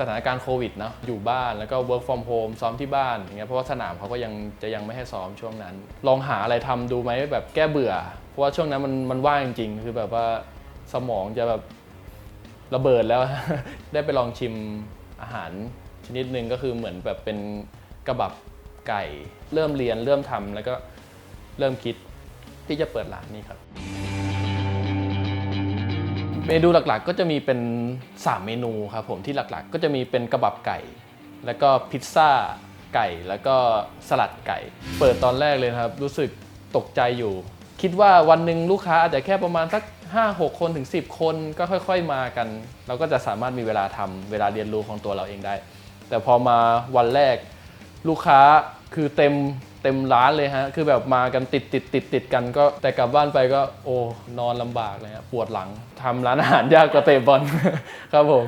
สถานการณ์โควิดเนาะอยู่บ้านแล้วก็ work from home ซ้อมที่บ้านอย่างเงี้ยเพราะว่าสนามเขาก็ยังจะยังไม่ให้ซ้อมช่วงนั้น ลองหาอะไรทำดูไหมแบบแก้เบื่อ เพราะว่าช่วงนั้นมันมันว่างจริงๆ คือแบบว่าสมองจะแบบระเบิดแล้ว ได้ไปลองชิมอาหารชนิดหนึ่งก็คือเหมือนแบบเป็นกระบับไก่ เริ่มเรียนเริ่มทำแล้วก็เริ่มคิดที่จะเปิดร้านนี้ครับ เมนูหลักๆ ก็จะมีเป็น 3 เมนูครับผมที่หลักๆ ก็จะมีเป็นกระบับไก่ แล้วก็พิซซ่าไก่แล้วก็สลัดไก่ เปิดตอนแรกเลยครับ รู้สึกตกใจอยู่ คิดว่าวันหนึ่งลูกค้าอาจจะแค่ประมาณสัก 5-6 คนถึง 10 คนก็ค่อย ๆมากัน เราก็จะสามารถมีเวลาทำเวลาเรียนรู้ของตัวเราเองได้ แต่พอมาวันแรกลูกค้าคือเต็ม เต็มร้านเลยฮะ คือแบบมากันติดติดติดติดกันก็แต่กลับบ้านไปก็โอ้นอนลำบากเลยฮะปวดหลังทำร้านอาหารยากกว่าเตะบอลครับผม